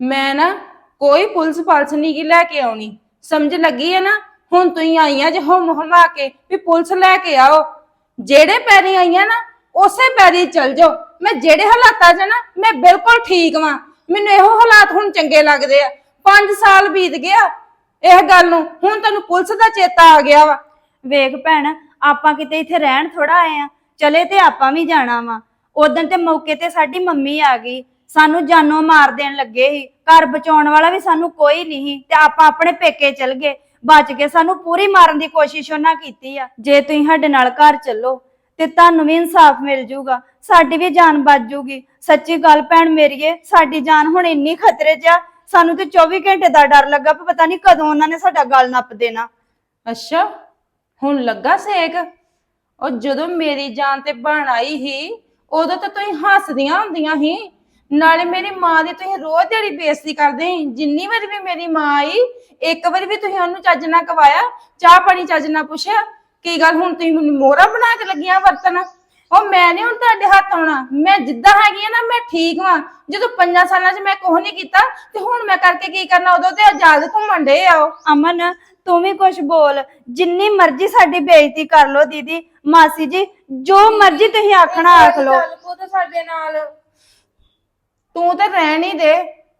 ਮੈਂ ਨਾ ਕੋਈ ਪੁਲਿਸ ਪਾਲਸ ਨਹੀਂ ਕੀ ਲੈ ਕੇ ਆਉਣੀ। ਸਮਝ ਲੱਗੀ ਹੈ ਨਾ? ਹੁਣ ਤੁਸੀਂ ਆਈਆਂ ਜੇ ਹੁਮ ਹੁਮਾ ਕੇ ਵੀ ਪੁਲਿਸ ਲੈ ਕੇ ਆਓ। ਜਿਹੜੇ ਪੈਰੀ ਆਈਆਂ ਨਾ, ਉਸੇ ਪੈਰੀ ਚੱਲ ਜਾਓ। ਮੈਂ ਜਿਹੜੇ ਹਾਲਾਤਾਂ 'ਚ ਨਾ, ਮੈਂ ਬਿਲਕੁਲ ਠੀਕ ਵਾਂ। ਮੈਨੂੰ ਇਹੋ ਹਾਲਾਤ ਹੁਣ ਚੰਗੇ ਲੱਗਦੇ ਆ। 5 ਸਾਲ ਬੀਤ ਗਿਆ ਇਹ ਗੱਲ ਨੂੰ। ਹੁਣ ਤੁਹਾਨੂੰ ਪੁਲਿਸ ਦਾ ਚੇਤਾ ਆ ਗਿਆ ਵਾ। ਵੇਖ ਭੈਣ, ਆਪਾਂ ਕਿਤੇ ਇੱਥੇ ਰਹਿਣ ਥੋੜਾ ਆਏ ਆ। ਚਲੇ ਤੇ ਆਪਾਂ ਵੀ ਜਾਣਾ ਵਾ। ਉਦੋਂ ਤੇ ਮੌਕੇ ਤੇ ਸਾਡੀ ਮੰਮੀ ਆ ਗਈ। ਸਾਨੂੰ ਜਾਨੋਂ ਮਾਰ ਦੇਣ ਲੱਗੇ ਸੀ। ਘਰ ਬਚਾਉਣ ਵਾਲਾ ਵੀ ਸਾਨੂੰ ਕੋਈ ਨਹੀਂ ਤੇ ਆਪਾਂ ਆਪਣੇ ਪੇਕੇ ਚਲ ਗਏ। ਬਚ ਕੇ ਸਾਨੂੰ ਪੂਰੀ ਮਾਰਨ ਦੀ ਕੋਸ਼ਿਸ਼ ਉਹਨਾਂ ਕੀਤੀ ਆ। ਜੇ ਤੁਸੀਂ ਸਾਡੇ ਨਾਲ ਘਰ ਚੱਲੋ ਤੇ ਤੁਹਾਨੂੰ ਵੀ ਇਨਸਾਫ ਮਿਲ ਜਾਊਗਾ। ਸਾਡੀ ਵੀ ਜਾਨ ਬਚ ਜਾਊਗੀ। ਸੱਚੀ ਗੱਲ ਭੈਣ ਮੇਰੀਏ ਸਾਡੀ ਜਾਨ ਹੁਣ ਇੰਨੀ ਖਤਰੇ 'ਚ ਆ। ਸਾਨੂੰ ਤੇ 24 ਘੰਟੇ ਦਾ ਡਰ ਲੱਗਾ ਵੀ ਪਤਾ ਨਹੀਂ ਕਦੋਂ ਉਹਨਾਂ ਨੇ ਸਾਡਾ ਗਲ ਨੱਪ ਦੇਣਾ। ਅੱਛਾ, ਹੁਣ ਲੱਗਾ ਸੇਕ? ਉਹ ਜਦੋਂ ਮੇਰੀ ਜਾਨ ਤੇ ਬਣ ਆਈ ਸੀ, ਉਦੋਂ ਤਾਂ ਤੁਸੀਂ ਹੱਸਦੀਆਂ ਹੁੰਦੀਆਂ ਸੀ। ਨਾਲੇ ਮੇਰੀ ਮਾਂ ਦੀ ਤੁਸੀਂ ਰੋਜ਼ ਦਿਹਾੜੀ ਬੇਇੱਜ਼ਤੀ ਕਰਦੇ ਸੀ। ਜਿੰਨੀ ਵਾਰੀ ਵੀ ਮੇਰੀ ਮਾਂ ਆਈ ਇੱਕ ਵਾਰੀ ਵੀ ਤੁਸੀਂ ਉਹਨੂੰ ਚੱਜ ਨਾ ਕਵਾਇਆ ਚਾਹ ਪਾਣੀ ਚੱਜ ਨਾ ਪੁੱਛਿਆ ਕੀ ਗੱਲ ਹੁਣ ਤੁਸੀਂ ਮੈਨੂੰ ਮੋਹਰਾ ਬਣਾ ਕੇ ਲੱਗੀਆਂ ਵਰਤਨ ਉਹ ਮੈਂ ਨਹੀਂ ਹੁਣ ਤੁਹਾਡੇ ਹੱਥ ਆਉਣਾ। ਮੈਂ ਜਿੱਦਾਂ ਹੈਗੀ ਆ ਨਾ ਮੈਂ ਠੀਕ ਵਾਂ। ਜਦੋਂ ਪੰਜਾਂ ਸਾਲਾਂ 'ਚ ਮੈਂ ਕੁਛ ਨਹੀਂ ਕੀਤਾ ਤੇ ਹੁਣ ਮੈਂ ਕਰਕੇ ਕੀ ਕਰਨਾ? ਉਦੋਂ ਤੇ ਆਜ਼ਾਦ ਘੁੰਮਣ ਡੇ ਆ ਉਹ। ਅਮਨ ਤੂੰ ਵੀ ਕੁਝ ਬੋਲ। ਜਿੰਨੀ ਮਰਜ਼ੀ ਸਾਡੀ ਬੇਇੱਜ਼ਤੀ ਕਰ ਲੋ ਦੀਦੀ। ਮਾਸੀ ਜੀ ਜੋ ਮਰਜ਼ੀ ਤੁਸੀਂ ਆਖਣਾ ਆਖ ਲੋ ਚੱਲ ਪੁੱਤ ਸਾਡੇ ਨਾਲ। ਤੂੰ ਤੇ ਰਹਿਣ ਹੀ ਦੇ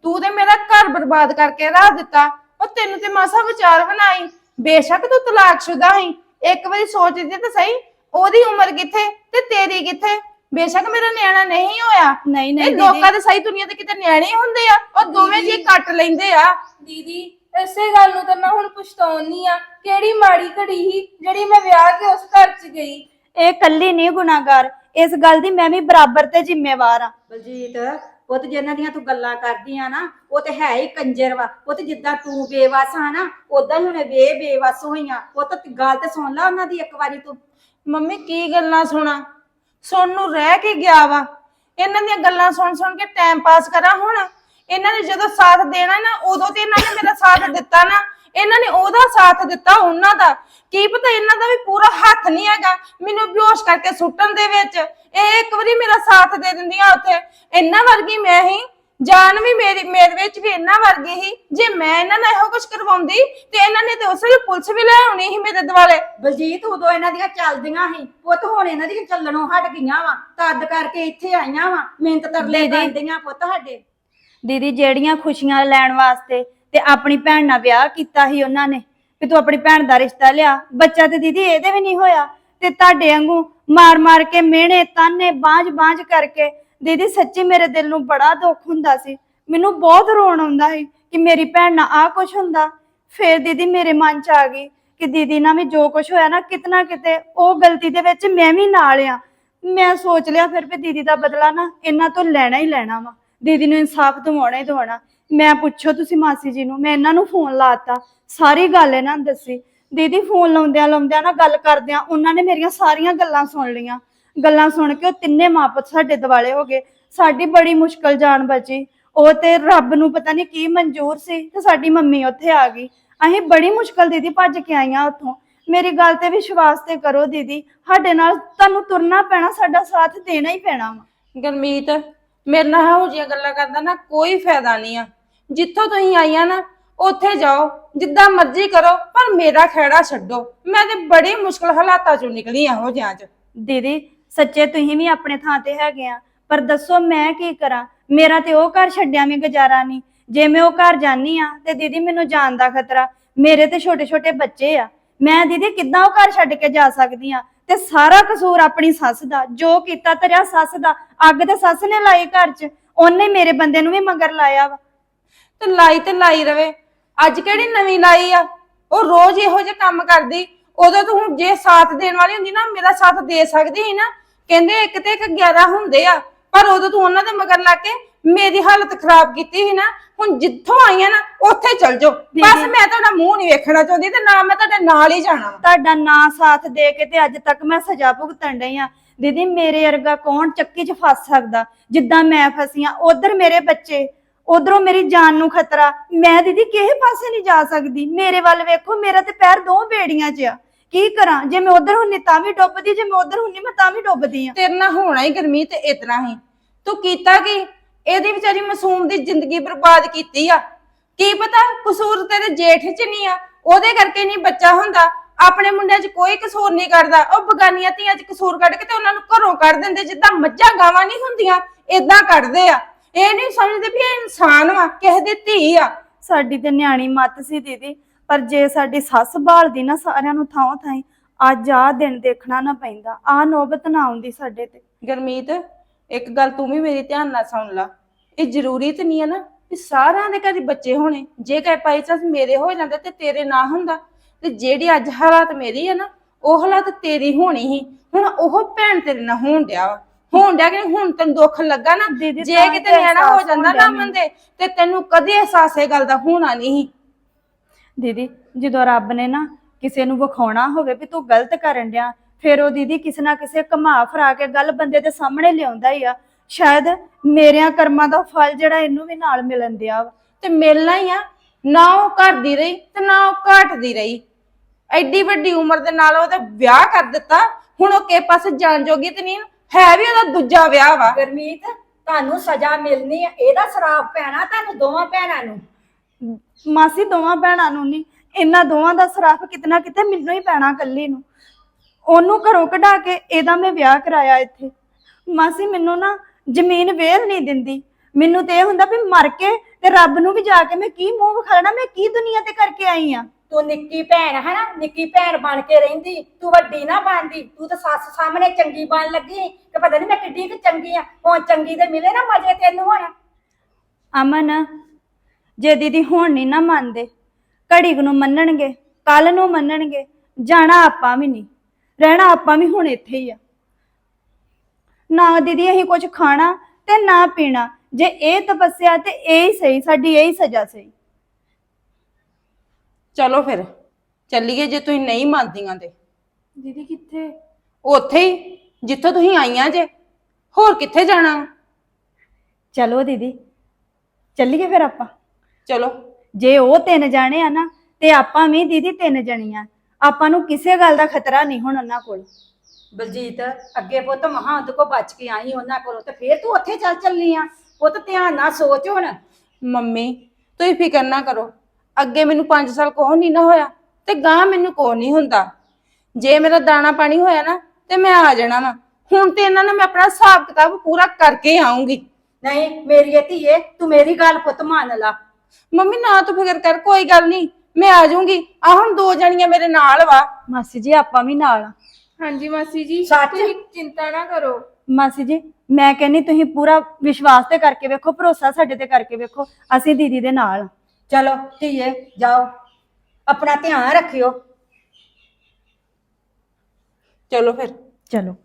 ਤੂੰ ਤੇ ਮੇਰਾ ਘਰ ਬਰਬਾਦ ਕਰਕੇ ਰੱਖ ਦਿੱਤਾ ਉਹ ਤੈਨੂੰ ਤੇ ਮਾਸਾ ਵਿਚਾਰ ਬਣਾਈ। ਬੇਸ਼ੱਕ ਤੂੰ ਤਲਾਕਸ਼ੁਦਾ ਸੀ। ਇੱਕ ਵਾਰੀ ਸੋਚਦੀ ਤਾਂ ਸਹੀ ਉਹਦੀ ਉਮਰ ਕਿੱਥੇ ਤੇ ਤੇਰੀ ਕਿੱਥੇ? ਬੇਸ਼ੱਕ ਮੇਰਾ ਨਿਆਣਾ ਨਹੀਂ ਹੋਇਆ। ਨਹੀਂ ਇਹ ਨਹੀਂ ਲੋਕਾਂ ਦੇ ਸਹੀ ਦੁਨੀਆ ਤੇ ਕਿਤੇ ਨਿਆਣੇ ਹੁੰਦੇ ਆ ਉਹ ਦੋਵੇਂ ਜੀ ਕੱਟ ਲੈਂਦੇ ਆ। ਦੀਦੀ ਇਸੇ ਗੱਲ ਨੂੰ ਤਾਂ ਮੈਂ ਹੁਣ ਪਛਤਾਉਣੀ ਆ। ਕਿਹੜੀ ਮਾੜੀ ਘੜੀ ਸੀ ਜਿਹੜੀ ਮੈਂ ਵਿਆਹ ਕੇ ਉਸ ਘਰ 'ਚ ਗਈ? ਇਹ ਕੱਲੀ ਨਹੀਂ ਗੁਨਾਹਗਾਰ। ਇਸ ਗੱਲ ਦੀ ਮੈਂ ਵੀ ਬਰਾਬਰ ਤੇ ਜ਼ਿੰਮੇਵਾਰ ਆ ਬਲਜੀਤ ਉਹ ਤੇ ਜਿਨ੍ਹਾਂ ਦੀਆਂ ਤੂੰ ਗੱਲਾਂ ਕਰਦੀ ਆ ਨਾ ਉਹ ਤੇ ਹੈ ਹੀ ਕੰਜਰ ਵਾ। ਉਹ ਤੇ ਜਿੱਦਾਂ ਤੂੰ ਬੇਵਸ ਆ ਨਾ ਉਦਾਂ ਹੀ ਉਹਨੇ ਵੇ ਬੇਵਸ ਹੋਈਆਂ। ਉਹ ਤਾਂ ਗੱਲ ਤੇ ਸੁਣ ਲੈ ਉਹਨਾਂ ਦੀ ਇੱਕ ਵਾਰੀ ਤੂੰ। ਮੰਮੀ ਕੀ ਗੱਲਾਂ ਸੁਣਾ? ਸੁਣ ਨੂੰ ਰਹਿ ਕੇ ਗਿਆ ਵਾ। ਇਹਨਾਂ ਦੀਆਂ ਗੱਲਾਂ ਸੁਣ ਸੁਣ ਕੇ ਟਾਈਮ ਪਾਸ ਕਰਾਂ ਹੁਣ। ਇਹਨਾਂ ਨੇ ਜਦੋਂ ਸਾਥ ਦੇਣਾ ਨਾ ਉਦੋਂ ਤੇ ਇਹਨਾਂ ਨੇ ਮੇਰਾ ਸਾਥ ਦਿੱਤਾ ਨਾ। ਇਹਨਾਂ ਨੇ ਉਹਦਾ ਸਾਥ ਦਿੱਤਾ ਉਹਨਾਂ ਦਾ। ਕੀ ਪਤਾ ਇਹਨਾਂ ਦਾ ਵੀ ਪੂਰਾ ਹੱਥ ਨਹੀਂ ਹੈਗਾ ਮੈਨੂੰ ਬੇਹੋਸ਼ ਕਰਕੇ ਸੁੱਟਣ ਦੇ ਵਿੱਚ। ਇਹ ਇੱਕ ਵਾਰੀ ਮੇਰਾ ਸਾਥ ਦੇ ਦਿੰਦੀਆਂ ਉੱਥੇ। ਇਹਨਾਂ ਵਰਗੀ ਮੈਂ ਹੀ ਜਾਨ ਵੀ ਮੇਰੀ ਮੇਰੇ ਵਿੱਚ ਵੀ ਇਹਨਾਂ ਵਰਗੀ ਹੀ। ਜੇ ਮੈਂ ਇਹਨਾਂ ਨਾਲ ਇਹੋ ਕੁਝ ਕਰਵਾਉਂਦੀ ਤੇ ਇਹਨਾਂ ਨੇ ਤੇ ਉਸ ਵੇਲੇ ਪੁਲਿਸ ਵੀ ਲੈ ਆਉਣੀ ਸੀ ਮੇਰੇ ਦੁਆਲੇ। ਬਲਜੀਤ ਉਦੋਂ ਇਹਨਾਂ ਦੀਆਂ ਚੱਲਦੀਆਂ ਸੀ। ਪੁੱਤ ਹੁਣ ਇਹਨਾਂ ਦੀਆਂ ਚੱਲਣੋਂ ਹਟ ਗਈਆਂ ਵਾ। ਤਦ ਕਰਕੇ ਇੱਥੇ ਆਈਆਂ ਵਾ। ਮਿਹਨਤ ਤਰਲੇ ਦੀਦੀ। ਕਰਦੀਆਂ ਪੁੱਤ ਸਾਡੇ। ਦੀਦੀ ਜਿਹੜੀਆਂ ਖੁਸ਼ੀਆਂ ਲੈਣ ਵਾਸਤੇ ਤੇ ਆਪਣੀ ਭੈਣ ਨਾਲ ਵਿਆਹ ਕੀਤਾ ਸੀ ਉਹਨਾਂ ਨੇ, ਵੀ ਤੂੰ ਆਪਣੀ ਭੈਣ ਦਾ ਰਿਸ਼ਤਾ ਲਿਆ। ਬੱਚਾ ਤੇ ਦੀਦੀ ਇਹਦੇ ਵੀ ਨਹੀਂ ਹੋਇਆ। ਤੇ ਤੁਹਾਡੇ ਵਾਂਗੂ ਮਾਰ ਮਾਰ ਕੇ ਮਿਹਣੇ ਤਾਨੇ ਬਾਂਝ ਬਾਂਝ ਕਰਕੇ ਦੀਦੀ ਸੱਚੀ ਮੇਰੇ ਦਿਲ ਨੂੰ ਬੜਾ ਦੁੱਖ ਹੁੰਦਾ ਸੀ। ਮੈਨੂੰ ਬਹੁਤ ਰੋਣ ਆਉਂਦਾ ਸੀ ਕਿ ਮੇਰੀ ਭੈਣ ਨਾਲ ਆ ਕੁਝ ਹੁੰਦਾ। ਫੇਰ ਦੀਦੀ ਮੇਰੇ ਮਨ ਚ ਆ ਗਈ ਕਿ ਦੀਦੀ ਨਾਲ ਵੀ ਜੋ ਕੁਝ ਹੋਇਆ ਨਾ, ਕਿਤਨਾ ਕਿਤੇ ਉਹ ਗਲਤੀ ਦੇ ਵਿੱਚ ਮੈਂ ਵੀ ਨਾਲ ਆ। ਮੈਂ ਸੋਚ ਲਿਆ ਫਿਰ ਵੀ ਦੀਦੀ ਦਾ ਬਦਲਾ ਨਾ ਇਹਨਾਂ ਤੋਂ ਲੈਣਾ ਹੀ ਲੈਣਾ ਵਾ। ਦੀਦੀ ਨੂੰ ਇਨਸਾਫ ਦਿਵਾਉਣਾ ਹੀ ਦਿਵਾਉਣਾ। ਮੈਂ ਪੁੱਛੋ ਤੁਸੀਂ ਮਾਸੀ ਜੀ ਨੂੰ, ਮੈਂ ਇਹਨਾਂ ਨੂੰ ਫੋਨ ਲਾਤਾ ਸਾਰੀ ਗੱਲ ਇਹਨਾਂ ਨੂੰ ਦੱਸੀ। ਦੀਦੀ ਫੋਨ ਲਾਉਂਦਿਆਂ ਲਾਉਂਦਿਆਂ ਨਾ ਗੱਲ ਕਰਦਿਆਂ ਉਹਨਾਂ ਨੇ ਮੇਰੀਆਂ ਸਾਰੀਆਂ ਗੱਲਾਂ ਸੁਣ ਲਈਆਂ। ਗੱਲਾਂ ਸੁਣ ਕੇ ਉਹ ਤਿੰਨੇ ਮਾਪੇ ਸਾਡੇ ਦਿਵਾਲੇ ਹੋ ਗਏ। ਸਾਡੀ ਬੜੀ ਮੁਸ਼ਕਲ ਜਾਨ ਬਚੀ। ਉਹ ਤੇ ਰੱਬ ਨੂੰ ਪਤਾ ਨਹੀਂ ਕੀ ਮਨਜ਼ੂਰ ਸੀ ਤੇ ਸਾਡੀ ਮੰਮੀ ਉੱਥੇ ਆ ਗਈ। ਅਸੀਂ ਬੜੀ ਮੁਸ਼ਕਲ ਦੀਦੀ ਭੱਜ ਕੇ ਆਈਆਂ ਉੱਥੋਂ। ਮੇਰੀ ਗੱਲ ਤੇ ਵਿਸ਼ਵਾਸ ਤੇ ਕਰੋ ਦੀਦੀ, ਸਾਡੇ ਨਾਲ ਤੁਹਾਨੂੰ ਤੁਰਨਾ ਪੈਣਾ, ਸਾਡਾ ਸਾਥ ਦੇਣਾ ਹੀ ਪੈਣਾ ਵਾ। ਗਰਮੀਤ, ਮੇਰੇ ਨਾਲ ਇਹੋ ਜਿਹੀਆਂ ਗੱਲਾਂ ਕਰਦਾ ਨਾ ਕੋਈ ਫਾਇਦਾ ਨਹੀਂ ਆ। ਜਿੱਥੋਂ ਤੁਸੀਂ ਆਈਆਂ ਨਾ, ਉੱਥੇ ਜਾਓ, ਜਿੱਦਾਂ ਮਰਜ਼ੀ ਕਰੋ, ਪਰ ਮੇਰਾ ਖਹਿੜਾ ਛੱਡੋ। ਮੈਂ ਤੇ ਬੜੇ ਮੁਸ਼ਕਲ ਹਾਲਾਤਾਂ ਚੋਂ ਨਿਕਲੀ ਇਹੋ ਜਿਹਾਂ ਚ। ਦੀਦੀ, ਸੱਚੇ ਤੁਸੀਂ ਵੀ ਆਪਣੇ ਥਾਂ ਤੇ ਹੈਗੇ ਆ, ਪਰ ਦੱਸੋ ਮੈਂ ਕੀ ਕਰਾਂ? ਮੇਰਾ ਤੇ ਉਹ ਘਰ ਛੱਡਿਆ ਵੀ ਗੁਜ਼ਾਰਾ ਨਹੀਂ। ਜੇ ਮੈਂ ਉਹ ਘਰ ਜਾਨੀ ਆ, ਤੇ ਦੀਦੀ ਮੈਨੂੰ ਜਾਣ ਦਾ ਖਤਰਾ। ਮੇਰੇ ਤੇ ਛੋਟੇ ਛੋਟੇ ਬੱਚੇ ਆ। ਮੈਂ ਦੀਦੀ ਕਿੱਦਾਂ ਉਹ ਘਰ ਛੱਡ ਕੇ ਜਾ ਸਕਦੀ ਆ? ਤੇ ਸਾਰਾ ਕਸੂਰ ਆਪਣੀ ਸੱਸ ਦਾ, ਜੋ ਕੀਤਾ ਤਰਿਆ ਸੱਸ ਦਾ, ਅੱਗ ਤੇ ਸੱਸ ਨੇ ਲਾਈ ਘਰ 'ਚ। ਉਹਨੇ ਮੇਰੇ ਬੰਦੇ ਨੂੰ ਵੀ ਮੰਗਰ ਲਾਇਆ ਵਾ। ਤੇ ਲਾਈ ਤੇ ਲਾਈ ਰਵੇ। ਅੱਜ ਕਿਹੜੀ ਨਵੀਂ ਲਾਈ ਆ? ਉਹ ਰੋਜ਼ ਇਹੋ ਜਿਹੇ ਕੰਮ ਕਰਦੀ। ਉਦੋਂ ਤੂੰ ਹੁਣ ਜੇ ਸਾਥ ਦੇਣ ਵਾਲੀ ਹੁੰਦੀ ਨਾ ਮੇਰਾ ਸਾਥ ਦੇ ਸਕਦੀ ਸੀ ਨਾ। ਕਹਿੰਦੇ ਇੱਕ ਤੇ ਇੱਕ 11 ਹੁੰਦੇ ਆ। ਪਰ ਉਦੋਂ ਤੂੰ ਉਹਨਾਂ ਦੇ ਮਗਰ ਲੱਗ ਕੇ ਮੇਰੀ ਹਾਲਤ ਖਰਾਬ ਕੀਤੀ ਸੀ ਨਾ। ਹੁਣ ਜਿੱਥੋਂ ਆਈਆਂ ਨਾ ਉੱਥੇ ਚਲ ਜਾਓ। ਬਸ। ਮੈਂ ਤੁਹਾਡਾ ਮੂੰਹ ਨਹੀਂ ਵੇਖਣਾ ਚਾਹੁੰਦੀ ਤੇ ਨਾ ਮੈਂ ਤੁਹਾਡੇ ਨਾਲ ਹੀ ਜਾਣਾ। ਤੁਹਾਡਾ ਨਾਂ ਸਾਥ ਦੇ ਕੇ ਤੇ ਅੱਜ ਤੱਕ ਮੈਂ ਸਜ਼ਾ ਭੁਗਤਣ ਡਈ ਆ। ਦੀਦੀ ਮੇਰੇ ਵਰਗਾ ਕੌਣ ਚੱਕੀ 'ਚ ਫਸ ਸਕਦਾ? ਜਿੱਦਾਂ ਮੈਂ ਫਸੀ ਆ ਉਧਰ ਮੇਰੇ ਬੱਚੇ। ਉਧਰੋਂ ਮੇਰੀ ਜਾਨ ਨੂੰ ਖਤਰਾ। ਮੈਂ ਦੀਦੀ ਕਿਸੇ ਪਾਸੇ ਨਹੀਂ ਜਾ ਸਕਦੀ। ਮੇਰੇ ਵੱਲ ਵੇਖੋ, ਮੇਰਾ ਤੇ ਪੈਰ ਦੋ ਬੇੜੀਆਂ 'ਚ ਆ। ਕੀ ਕਰਾਂ? ਜੇ ਮੈਂ ਉਧਰ ਹੁੰਨੀ ਤਾਂ ਵੀ ਡੁੱਬਦੀ, ਜੇ ਮੈਂ ਉਧਰ ਹੁੰਨੀ ਮੈਂ ਤਾਂ ਵੀ ਡੁੱਬਦੀ ਆ। ਤੇਰੇ ਨਾਲ ਹੋਣਾ ਹੀ ਗਰਮੀ ਤੇ ਇਤਨਾ ਹੀ। ਤੂੰ ਕੀਤਾ ਕੀ? ਇਹਦੀ ਵਿਚਾਰੀ ਮਾਸੂਮ ਦੀ ਜ਼ਿੰਦਗੀ ਬਰਬਾਦ ਕੀਤੀ ਆ। ਕੀ ਪਤਾ ਕਸੂਰ ਤੇਰੇ ਜੇਠ 'ਚ ਨਹੀਂ ਆ। ਉਹਦੇ ਕਰਕੇ ਨਹੀਂ ਬੱਚਾ ਹੁੰਦਾ। ਆਪਣੇ ਮੁੰਡਿਆਂ 'ਚ ਕੋਈ ਕਸੂਰ ਨਹੀਂ ਕਰਦਾ। ਉਹ ਬਗਾਨੀਆਂ ਧੀਆਂ 'ਚ ਕਸੂਰ ਕੱਢ ਕੇ ਤੇ ਉਹਨਾਂ ਨੂੰ ਘਰੋਂ ਕੱਢ ਦਿੰਦੇ। ਜਿੱਦਾਂ ਮੱਝਾਂ ਗਾਵਾਂ ਨਹੀਂ ਹੁੰਦੀਆਂ ਇਦਾਂ ਕੱਢਦੇ ਆ। ਇਹ ਨਹੀਂ ਸਮਝਦੇ ਵੀ ਇਹ ਇਨਸਾਨ ਵਾ ਕਿਸੇ ਦੀ ਧੀ ਆ। ਸਾਡੀ ਤੇ ਨਿਆਣੀ ਮੱਤ ਸੀ ਦੀਦੀ ਪਰ ਜੇ ਸਾਡੀ ਸੱਸ ਭਾਲਦੀ ਨਾ ਸਾਰਿਆਂ ਨੂੰ ਥਾਂ ਥਾਂ ਅੱਜ ਆਹ ਦਿਨ ਦੇਖਣਾ ਨਾ ਪੈਂਦਾ ਆਹ ਨੌਬਤ ਨਾ ਆਉਂਦੀ ਸਾਡੇ ਤੇ। ਗਰਮੀਤ ਇੱਕ ਗੱਲ ਤੂੰ ਵੀ ਮੇਰੀ ਧਿਆਨ ਨਾਲ ਸੁਣ ਲਾ। ਇਹ ਜ਼ਰੂਰੀ ਤੇ ਨਹੀਂ ਹੈ ਨਾ ਕਿ ਸਾਰਿਆਂ ਦੇ ਘਰ ਬੱਚੇ ਹੋਣੇ। ਜੇ ਕਹੇ ਪਾਈ ਚਾਂਸ ਮੇਰੇ ਹੋ ਜਾਂਦੇ ਤੇ ਤੇਰੇ ਨਾ ਹੁੰਦਾ ਤੇ ਜਿਹੜੀ ਅੱਜ ਹਾਲਾਤ ਮੇਰੀ ਹੈ ਨਾ ਉਹ ਹਾਲਾਤ ਤੇਰੀ ਹੋਣੀ ਸੀ। ਹੁਣ ਉਹ ਭੈਣ ਤੇਰੇ ਨਾਲ ਹੋਣ ਡਿਆ ਵਾ। ਹੋਣ ਡਿਆ ਕਿ ਹੁਣ ਤੈਨੂੰ ਦੁੱਖ ਲੱਗਾ ਨਾ ਦੀਦੀ ਜੇ ਤਾਂ ਹੀ ਕਿਤੇ ਤਾਂ ਨਿਆਣਾ ਹੋ ਅਹਿਸਾਸ ਜਾਂਦਾ ਨਾ ਮੰਦੇ ਤੇ ਤੈਨੂੰ ਕਦੇ ਅਹਿਸਾਸ ਇਹ ਗੱਲ ਦਾ ਹੋਣਾ ਨਹੀਂ। ਦੀਦੀ ਜਦੋਂ ਰੱਬ ਨੇ ਨਾ ਕਿਸੇ ਨੂੰ ਵਿਖਾਉਣਾ ਹੋਵੇ ਵੀ ਤੂੰ ਗਲਤ ਕਰਨ ਡਿਆ ਫਿਰ ਉਹ ਦੀਦੀ ਕਿਸੇ ਨਾ ਕਿਸੇ ਘਮਾ ਫਰਾ ਕੇ ਗੱਲ ਬੰਦੇ ਦੇ ਸਾਹਮਣੇ ਲਿਆਉਂਦਾ ਹੀ ਆ। ਸ਼ਾਇਦ ਮੇਰਿਆਂ ਕਰਮਾਂ ਦਾ ਫਲ ਜਿਹੜਾ ਇਹਨੂੰ ਵੀ ਨਾਲ ਮਿਲਣ ਦਿਆ ਵਾ। ਤੇ ਮਿਲਣਾ ਹੀ ਆ ਨਾ ਉਹ ਘਟਦੀ ਰਹੀ ਤੇ ਨਾ ਉਹ ਘਟਦੀ ਰਹੀ। ਐਡੀ ਵੱਡੀ ਉਮਰ ਦੇ ਨਾਲ ਉਹਦਾ ਵਿਆਹ ਕਰ ਦਿੱਤਾ ਹੁਣ ਉਹ ਕੇ ਪਾਸੇ ਜਾਣ ਜੋਗੀ ਤੇ ਨਹੀਂ। ਹੈ ਵੀ ਉਹਦਾ ਦੂਜਾ ਵਿਆਹ ਵਾ। ਗੁਰਮੀਤ ਤੁਹਾਨੂੰ ਸਜ਼ਾ ਮਿਲਣੀ ਹੈ ਇਹਦਾ ਸਰਾਪ ਪੈਣਾ ਤੁਹਾਨੂੰ ਦੋਵਾਂ ਭੈਣਾਂ ਨੂੰ। ਮਾਸੀ ਦੋਵਾਂ ਭੈਣਾਂ ਨੂੰ ਨਹੀਂ। ਇਹਨਾਂ ਦੋਵਾਂ ਦਾ ਸਰਾਫ ਕਿਤਨਾ ਕਿਤੇ ਮੈਨੂੰ ਹੀ ਪੈਣਾ ਕੱਲੀ ਨੂੰ। ਉਹਨੂੰ ਘਰੋਂ ਕਢਾ ਕੇ ਇਹਦਾ ਮੈਂ ਵਿਆਹ ਕਰਾਇਆ ਇੱਥੇ। ਮਾਸੀ ਮੈਨੂੰ ਨਾ ਜ਼ਮੀਨ ਵੇਲ ਨਹੀਂ ਦਿੰਦੀ। ਮੈਨੂੰ ਤੇ ਇਹ ਹੁੰਦਾ ਵੀ ਮਰ ਕੇ ਤੇ ਰੱਬ ਨੂੰ ਵੀ ਜਾ ਕੇ ਮੈਂ ਕੀ ਮੂੰਹ ਵਿਖਾਣਾ ਮੈਂ ਕੀ ਦੁਨੀਆ ਤੇ ਕਰਕੇ ਆਈ ਆ। ਤੂੰ ਨਿੱਕੀ ਭੈਣ ਹੈ ਨਾ ਨਿੱਕੀ ਭੈਣ ਬਣ ਕੇ ਰਹਿੰਦੀ, ਤੂੰ ਵੱਡੀ ਨਾ ਬਣਦੀ, ਤੂੰ ਤਾਂ ਸੱਸ ਸਾਹਮਣੇ ਚੰਗੀ ਬਣ ਲੱਗੀ ਕਿ ਪਤਾ ਨਹੀਂ ਮੈਂ ਕਿੱਡੀ ਕੁ ਚੰਗੀ ਆ, ਹੁਣ ਚੰਗੀ ਤੇ ਮਿਲੇ ਨਾ ਮਜੇ ਤੈਨੂੰ ਹੁਣ? ਅਮਨ, ਜੇ ਦੀਦੀ ਹੁਣ ਨਹੀਂ ਨਾ ਮੰਨਦੇ, ਘੜੀ ਕੁ ਨੂੰ ਮੰਨਣਗੇ ਕੱਲ ਨੂੰ ਮੰਨਣਗੇ, ਜਾਣਾ ਆਪਾਂ ਵੀ ਨਹੀਂ ਰਹਿਣਾ ਆਪਾਂ ਵੀ ਹੁਣ ਇੱਥੇ ਹੀ ਆ। ਨਾ ਦੀਦੀ ਅਸੀਂ ਕੁਝ ਖਾਣਾ ਤੇ ਨਾ ਪੀਣਾ, ਜੇ ਇਹ ਤਪੱਸਿਆ ਤੇ ਇਹ ਹੀ ਸਹੀ, ਸਾਡੀ ਇਹ ਹੀ ਸਜ਼ਾ ਸਹੀ। ਚਲੋ ਫਿਰ ਚੱਲੀਏ ਜੇ ਤੁਸੀਂ ਨਹੀਂ ਮੰਨਦੀਆਂ ਤੇ। ਦੀਦੀ ਕਿੱਥੇ? ਉੱਥੇ ਹੀ ਜਿੱਥੋਂ ਤੁਸੀਂ ਆਈਆਂ ਜੇ। ਹੋਰ ਕਿੱਥੇ ਜਾਣਾ? ਚਲੋ ਦੀਦੀ ਚੱਲੀਏ ਫਿਰ ਆਪਾਂ। ਚਲੋ। ਜੇ ਉਹ ਤਿੰਨ ਜਾਣੇ ਆ ਨਾ ਤੇ ਆਪਾਂ ਵੀ ਦੀਦੀ ਤਿੰਨ ਜਣੀਆਂ ਆਪਾਂ ਨੂੰ ਕਿਸੇ ਗੱਲ ਦਾ ਖਤਰਾ ਨਹੀਂ ਹੁਣ ਉਹਨਾਂ ਕੋਲ। ਬਲਜੀਤ ਅੱਗੇ ਪੁੱਤ ਮਹਾਂਦ ਕੋ ਬਚ ਕੇ ਆਈ ਉਹਨਾਂ ਕੋਲੋਂ ਤੇ ਫੇਰ ਤੂੰ ਉੱਥੇ ਚੱਲ ਚੱਲੀ ਆ। ਪੁੱਤ ਧਿਆਨ ਨਾਲ ਸੋਚ ਹੁਣ। ਮੰਮੀ ਤੁਸੀਂ ਫਿਕਰ ਨਾ ਕਰੋ। ਅੱਗੇ ਮੈਨੂੰ 5 ਸਾਲ ਕੋਹ ਨਹੀਂ ਨਾ ਹੋਇਆ ਤੇ ਗਾਂ ਮੈਨੂੰ ਕੋਹ ਨਹੀਂ ਹੁੰਦਾ। ਜੇ ਮੇਰਾ ਦਾਣਾ ਪਾਣੀ ਹੋਇਆ ਨਾ ਤੇ ਮੈਂ ਆ ਜਾਣਾ ਵਾ। ਹੁਣ ਤੇ ਇਹਨਾਂ ਨਾਲ ਮੈਂ ਆਪਣਾ ਹਿਸਾਬ ਕਿਤਾਬ ਪੂਰਾ ਕਰਕੇ ਆਉਂਗੀ ਨਹੀਂ ਮੇਰੀ ਧੀਏ ਤੂੰ ਮੇਰੀ ਗੱਲ ਪੁੱਤ ਮੰਨ ਲਾ। ਮੰਮੀ ਨਾ ਤੂੰ ਫਿਕਰ ਕਰ ਕੋਈ ਗੱਲ ਨਹੀਂ ਮੈਂ ਆ ਜਾਊਂਗੀ। ਆ ਹੁਣ ਦੋ ਜਣੀਆਂ ਮੇਰੇ ਨਾਲ ਵਾ। ਮਾਸੀ ਜੀ ਆਪਾਂ ਵੀ ਨਾਲ ਆ। ਹਾਂਜੀ ਮਾਸੀ ਜੀ ਸੱਚ? ਤੁਸੀਂ ਚਿੰਤਾ ਨਾ ਕਰੋ। ਮਾਸੀ ਜੀ ਮੈਂ ਕਹਿੰਨੀ ਤੁਸੀਂ ਪੂਰਾ ਵਿਸ਼ਵਾਸ ਤੇ ਕਰਕੇ ਵੇਖੋ ਭਰੋਸਾ ਸਾਡੇ ਤੇ ਕਰਕੇ ਵੇਖੋ। ਅਸੀਂ ਦੀਦੀ ਦੇ ਨਾਲ ਆ। ਚਲੋ ਧੀਏ ਜਾਓ। ਆਪਣਾ ਧਿਆਨ ਰੱਖਿਓ। ਚਲੋ ਫਿਰ। ਚਲੋ।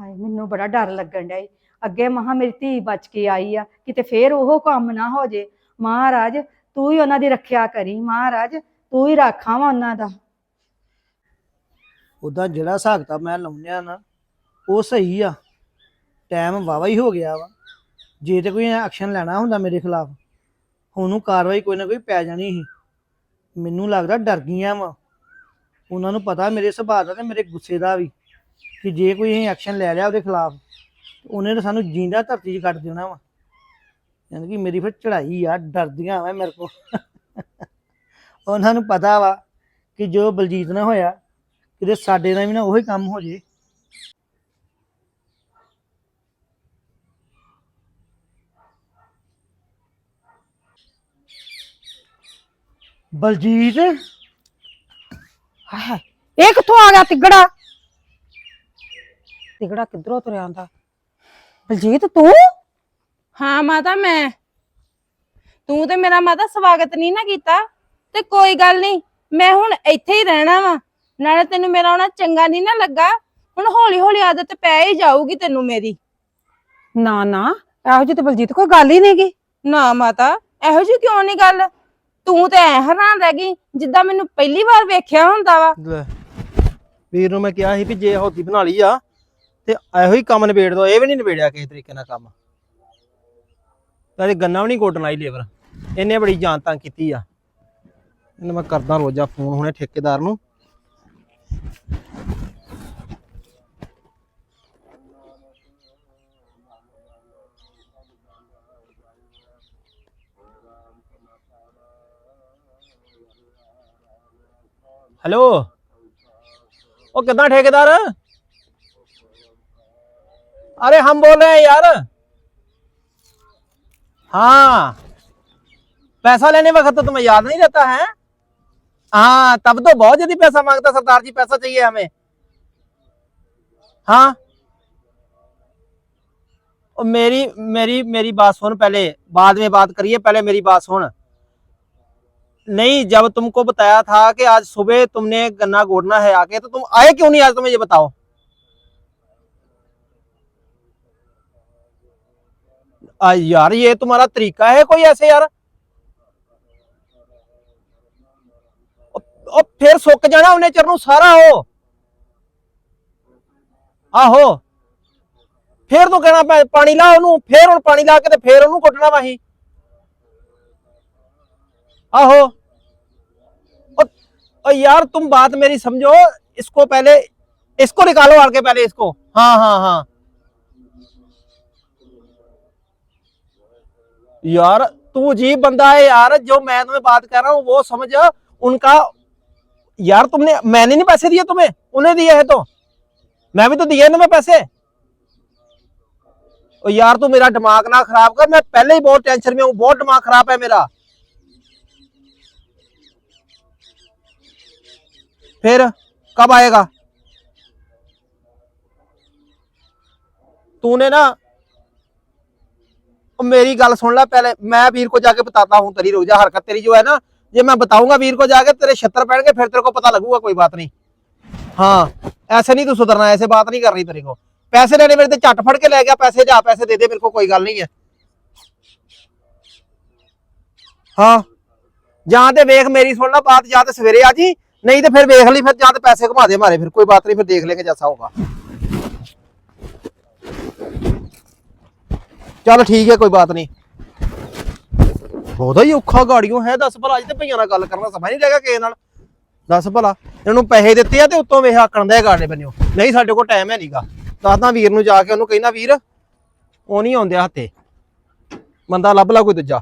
ਹਾਏ ਮੈਨੂੰ ਬੜਾ ਡਰ ਲੱਗਣ ਡਿਆ ਈ। ਅੱਗੇ ਮਹਾ ਮੇਰੀ ਧੀ ਬਚ ਕੇ ਆਈ ਆ ਕਿਤੇ ਫੇਰ ਉਹ ਕੰਮ ਨਾ ਹੋ ਜੇ। ਮਹਾਰਾਜ ਤੂੰ ਹੀ ਉਹਨਾਂ ਦੀ ਰੱਖਿਆ ਕਰੀ। ਮਹਾਰਾਜ ਤੂੰ ਹੀ ਰਾਖਾਂ ਵਾ ਉਹਨਾਂ ਦਾ। ਉਦਾਂ ਜਿਹੜਾ ਹਿਸਾਬ ਕਿਤਾਬ ਮੈਂ ਲਾਉਂਦਿਆ ਨਾ ਉਹ ਸਹੀ ਆ। ਟਾਈਮ ਵਾਵਾ ਹੀ ਹੋ ਗਿਆ ਵਾ। ਜੇ ਤੇ ਕੋਈ ਐਕਸ਼ਨ ਲੈਣਾ ਹੁੰਦਾ ਮੇਰੇ ਖਿਲਾਫ ਉਹਨੂੰ ਕਾਰਵਾਈ ਕੋਈ ਨਾ ਕੋਈ ਪੈ ਜਾਣੀ ਸੀ। ਮੈਨੂੰ ਲੱਗਦਾ ਡਰ ਗਈਆਂ ਵਾ। ਉਹਨਾਂ ਨੂੰ ਪਤਾ ਮੇਰੇ ਸੁਭਾਅ ਦਾ ਤੇ ਮੇਰੇ ਗੁੱਸੇ ਦਾ ਵੀ, ਕਿ ਜੇ ਕੋਈ ਅਸੀਂ ਐਕਸ਼ਨ ਲੈ ਲਿਆ ਉਹਦੇ ਖਿਲਾਫ, ਉਹਨੇ ਤਾਂ ਸਾਨੂੰ ਜਿੰਦਾ ਧਰਤੀ 'ਚ ਕੱਟ ਦੇਣਾ ਵਾ। ਯਾਨੀ ਕਿ ਮੇਰੀ ਫਿਰ ਚੜਾਈ ਆ, ਡਰਦੀਆਂ ਵਾ ਮੇਰੇ ਕੋ ਉਹਨਾਂ ਨੂੰ ਪਤਾ ਵਾ ਕਿ ਜੋ ਬਲਜੀਤ ਨਾਲ ਹੋਇਆ, ਕਿਤੇ ਸਾਡੇ ਨਾਲ ਵੀ ਨਾ ਉਹੀ ਕੰਮ ਹੋ ਜੇ। ਬਲਜੀਤ? ਹਾਏ ਇਹ ਕਿੱਥੋਂ ਆ ਗਿਆ ਤਿਗੜਾ? ਤਿਗੜਾ ਕਿੱਧਰੋਂ ਤੁਰਿਆ ਆਂਦਾ ਬਲਜੀਤ ਤੂੰ? ਹਾਂ ਮਾਤਾ ਮੈਂ। ਤੂੰ ਤੇ ਮੇਰਾ ਮਾਤਾ ਸਵਾਗਤ ਨਹੀਂ ਨਾ ਕੀਤਾ। ਤੇ ਕੋਈ ਗੱਲ ਨਹੀਂ ਮੈਂ ਹੁਣ ਇੱਥੇ ਹੀ ਰਹਿਣਾ ਵਾ। ਨਾਲੇ ਤੈਨੂੰ ਮੇਰਾ ਆਉਣਾ ਚੰਗਾ ਨਹੀਂ ਨਾ ਲੱਗਾ। ਹੁਣ ਹੌਲੀ ਹੌਲੀ ਆਦਤ ਪੈ ਹੀ ਜਾਊਗੀ ਤੈਨੂੰ ਮੇਰੀ। ਨਾ ਨਾ ਇਹੋ ਜਿਹੀ ਤੇ ਬਲਜੀਤ ਕੋਈ ਗੱਲ ਹੀ ਨਹੀਂਗੀ ਨਾ ਮਾਤਾ ਇਹੋ ਜਿਹੀ ਕਿਉਂ ਨਹੀਂ ਗੱਲ? ਤੂੰ ਤੇ ਐ ਹੈਰਾਨ ਰਹਿ ਗਈ, ਜਿੱਦਾਂ ਮੈਨੂੰ ਪਹਿਲੀ ਵਾਰ ਵੇਖਿਆ ਹੁੰਦਾ ਵਾ। ਲੈ, ਵੀਰ ਨੂੰ ਮੈਂ ਕਿਹਾ ਸੀ ਵੀ ਜੇ ਹੌਦੀ ਬਣਾ ਲਈ ਆ, ਤੇ ਇਹੋ ਹੀ ਕੰਮ ਨਿਬੇੜ ਦੋ, ਇਹ ਵੀ ਨਹੀਂ ਨਿਬੇੜਿਆ ਕਿਸੇ ਤਰੀਕੇ ਨਾਲ ਕੰਮ। ਤੇ ਗੰਨਾ ਵੀ ਨਹੀਂ ਕੋਟਣ ਆਈ ਲੇਬਰ, ਇਹਨੇ ਬੜੀ ਜਾਨ ਤੰਗ ਕੀਤੀ ਆ। ਇਹਨੂੰ ਮੈਂ ਕਰਦਾ ਰੋਜ਼ਾ ਫੋਨ ਹੁਣੇ ਠੇਕੇਦਾਰ ਨੂੰ। हेलो? ओ, कितना ठेकेदार अरे, हम बोल रहे हैं यार। हाँ। पैसा लेने वक्त तो तुम्हें याद नहीं रहता है? हाँ तब तो बहुत जल्दी पैसा माँगता सरदार जी, पैसा चाहिए हमें। हाँ। और मेरी मेरी मेरी बात सुन, पहले बाद में बात करिए, पहले मेरी बात सुन। नहीं जब तुमको बताया था कि आज सुबह तुमने गन्ना गोड़ना है आके तो तुम आए क्यों नहीं आज तुम्हें ये बताओ आ, यार ये तुम्हारा तरीका है कोई ऐसे यार ਉਹ ਫਿਰ ਸੁੱਕ ਜਾਣਾ ਉਹਨੇ ਚਿਰ ਨੂੰ ਸਾਰਾ ਉਹ ਆਹੋ ਫਿਰ ਤੂੰ ਕਹਿਣਾ ਪੈ- ਪਾਣੀ ਲਾ ਉਹਨੂੰ ਫਿਰ ਹੁਣ ਪਾਣੀ ਲਾ ਕੇ ਤੇ ਫਿਰ ਉਹਨੂੰ ਕੁੱਟਣਾ ਵਾਹੀ आहो। और, और यार तुम बात मेरी समझो। इसको पहले इसको निकालो आके पहले इसको। हाँ हाँ हाँ। यार तू अजीब बंदा है यार जो मैं तुम्हें बात कर रहा हूँ वो समझ। उनका यार तुमने मैंने नहीं पैसे दिए तुम्हें? उन्हें दिए है तो? मैं भी तो दिए तुम्हें पैसे। और यार तू मेरा दिमाग ना खराब कर मैं पहले ही बहुत टेंशन में हूँ बहुत दिमाग खराब है मेरा। फिर कब आएगा? तूने ना मेरी गल सुन ला पहले। मैं वीर को जाके बताता हूँ तेरी रोजा हरकत तेरी जो है ना, ये मैं बताऊँगा वीर को जाके, तेरे छत्र पहन के फिर तेरे को पता लगूगा, कोई बात नहीं। हाँ ऐसे नहीं तू सुधरना, ऐसे बात नहीं कर रही तेरे को। पैसे लेने मेरे झट फट के ले गया, पैसे जा, पैसे दे दे, मेरे को कोई गल नहीं है। हाँ जहाँ वेख, मेरी सुन ला बात, जा तो सवेरे आज ਨਹੀਂ ਤੇ ਫਿਰ ਵੇਖ ਲਈ, ਫਿਰ ਜਾਂ ਤੇ ਪੈਸੇ ਘੁਮਾ ਦੇ ਮਾਰੇ, ਫਿਰ ਕੋਈ ਬਾਤ ਨਹੀਂ, ਫਿਰ ਦੇਖ ਲੇਗੇ ਜੈਸਾ ਹੋਗਾ ਚੱਲ ਠੀਕ ਹੈ, ਕੋਈ ਬਾਤ ਨਹੀਂ। ਬਹੁਤਾ ਹੀ ਔਖਾ ਗਾੜੀਓ ਹੈ, ਦੱਸ ਭਲਾ ਜੀ ਤੇ ਭਈਆਂ ਨਾਲ ਗੱਲ ਕਰਨਾ ਸਮਾਂ ਨਹੀਂ ਲੱਗਾ ਕਿਸੇ ਨਾਲ। ਦੱਸ ਭਲਾ, ਇਹਨਾਂ ਨੂੰ ਪੈਸੇ ਦਿੱਤੇ ਆ ਤੇ ਉੱਤੋਂ ਵੇਖ ਆਕਣ ਦੇ ਗਾੜੇ ਬੰਨਿਓ। ਨਹੀਂ, ਸਾਡੇ ਕੋਲ ਟਾਈਮ ਹੈ ਨਹੀਂਗਾ ਦੱਸਦਾ ਵੀਰ ਨੂੰ ਜਾ ਕੇ ਉਹਨੂੰ ਕਹਿਣਾ, ਵੀਰ, ਉਹ ਨਹੀਂ ਆਉਂਦੇ ਹੱਥੇ। ਬੰਦਾ ਲੱਭ ਲਾ ਕੋਈ ਦੂਜਾ।